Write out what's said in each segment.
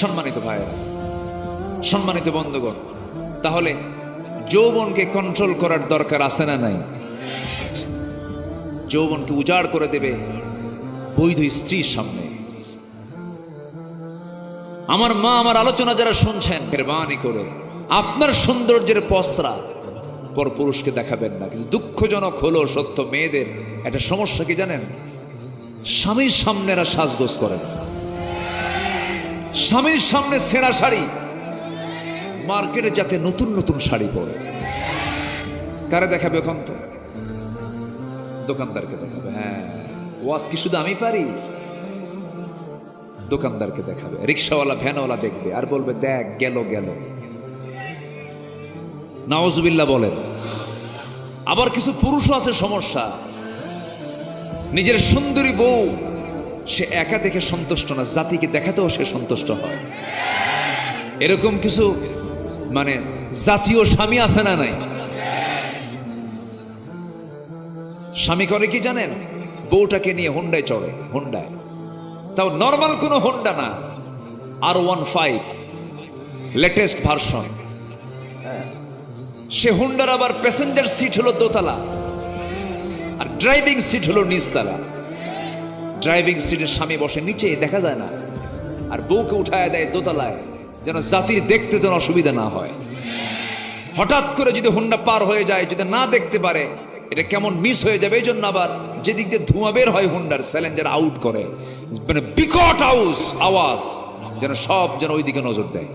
সম্মানিত ভাইয়েরা, সম্মানিত বন্ধুগণ, তাহলে যৌবনকে কন্ট্রোল করার দরকার আছে না নাই? যৌবনকে উজাড় করে দেবে বৈধ স্ত্রীর সামনে। আমার মা আমার আলোচনা যারা শুনছেন, মেহরবানি করে, আপনার সৌন্দর্যের পসরা পর পুরুষকে দেখাবেন না, কিন্তু দুঃখজনক হলো সত্য মেয়েদের, একটা সমস্যা কি জানেন? স্বামীর সামনে এরা সাজগোজ করে না। স্বামীর সামনে ছেঁড়া শাড়ি। মার্কেটে যাতে নতুন নতুন শাড়ি পরে। কারে দেখাবে ওখান তো? দোকানদারকে দেখাবে হ্যাঁ। ওয়াজ কি শুধু আমি পারি? দোকানদারকে দেখাবে, রিক্সাওয়ালা, ভ্যানওয়ালা দেখবে, আর বলবে, দেখ, গেল গেল। নওয়াজবিল্লা বলেন, আবার কিছু পুরুষও আছে সমস্যা। নিজের সুন্দরী বউ সে একা দেখে সন্তুষ্ট না, জাতিকে দেখাতেও সে সন্তুষ্ট হয়। এরকম কিছু মানে জাতীয় স্বামী আছে না নাই? স্বামী করে কি জানেন? বউটাকে নিয়ে হোন্ডায় চড়ে, হোন্ডায়। তাও নর্মাল কোনো হোন্ডা না। আর ওয়ান ফাইভ লেটেস্ট ভার্সন সে হোন্ডার আবার প্যাসেঞ্জার সিট হলো দোতলা, আর ড্রাইভিং সিট হলো নিচতলা। ড্রাইভিং সিটের স্বামী বসে নিচে, দেখা যায় না। আর বউকে উঠায় দেয় দোতলায়, যেন জাতির দেখতে যেন অসুবিধা না হয়। হঠাৎ করে যদি হুন্ডা পার হয়ে যায়, যদি না দেখতে পারে, এটা কেমন মিস হয়ে যাবে? এই জন্য আবার যেদিক দিয়ে ধোঁয়া বের হয়, হুন্ডার স্যালেঞ্জার আউট করে। মানে বিকট আউস, আওয়াজ, যেন সব যেন ওইদিকে নজর দেয়।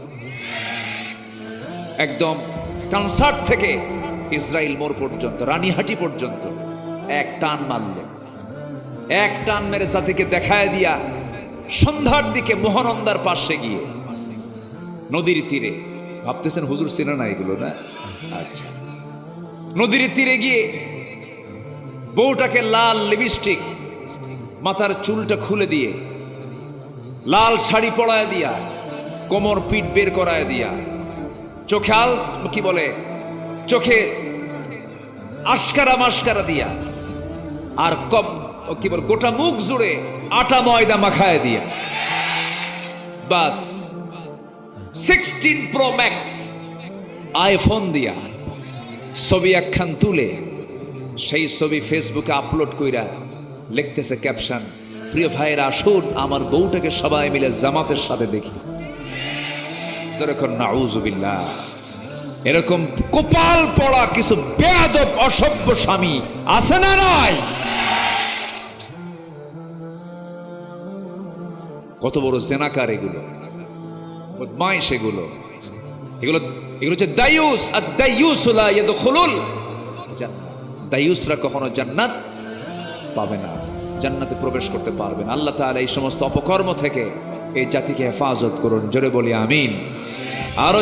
একদম কনসার্ট থেকে ইসরায়েল মোড় পর্যন্ত, রানীহাটি পর্যন্ত, এক টান মারল এক টান মেরে জাতিকে দেখায় দিয়া সন্ধ্যার দিকে মোহনন্দার পাশে গিয়ে। নদীর তীরে। ভাবতেছেন হুজুর চেনে না এগুলো, না? আচ্ছা। নদীর তীরে গিয়ে বউটাকে লাল লিপস্টিক মাথার চুলটা খুলে দিয়ে, লাল শাড়ি পরায় দিয়া, কোমর পিঠ বের করায় দিয়া, চোখে আল, কি বলে, চোখে আশকারা মাস্কারা দিয়া, আর কব কি বল, গোটা মুখ জুড়ে আটা ময়দা মাখায় দিয়া। বাস। সিক্সটিন প্রো ম্যাক্স আইফোন দিয়া ছবি একখান তুলে সেই ছবি ফেসবুকে আপলোড কইরা লিখতেছে ক্যাপশন প্রিয় ভাইয়েরা, আসুন, আমার বউটাকে সবাই মিলে জামাতের সাথে দেখি। এরকম কপাল পড়া কিছু বেয়াদব, অসভ্য স্বামী আছে না নয় কত বড় জেনাকার এগুলো, বদমাইশ সেগুলো এগুলো এগুলো হচ্ছে দায়ুস, আর দায়ুস হলা ইয়ে খুলুল দায়ুসরা কখনো জান্নাত পাবে না, জান্নাতে প্রবেশ করতে পারবে না। আল্লাহ তাআলা এই সমস্ত অপকর্ম থেকে এই জাতিকে হেফাজত করুন। জোরে বলি, আমিন। আরও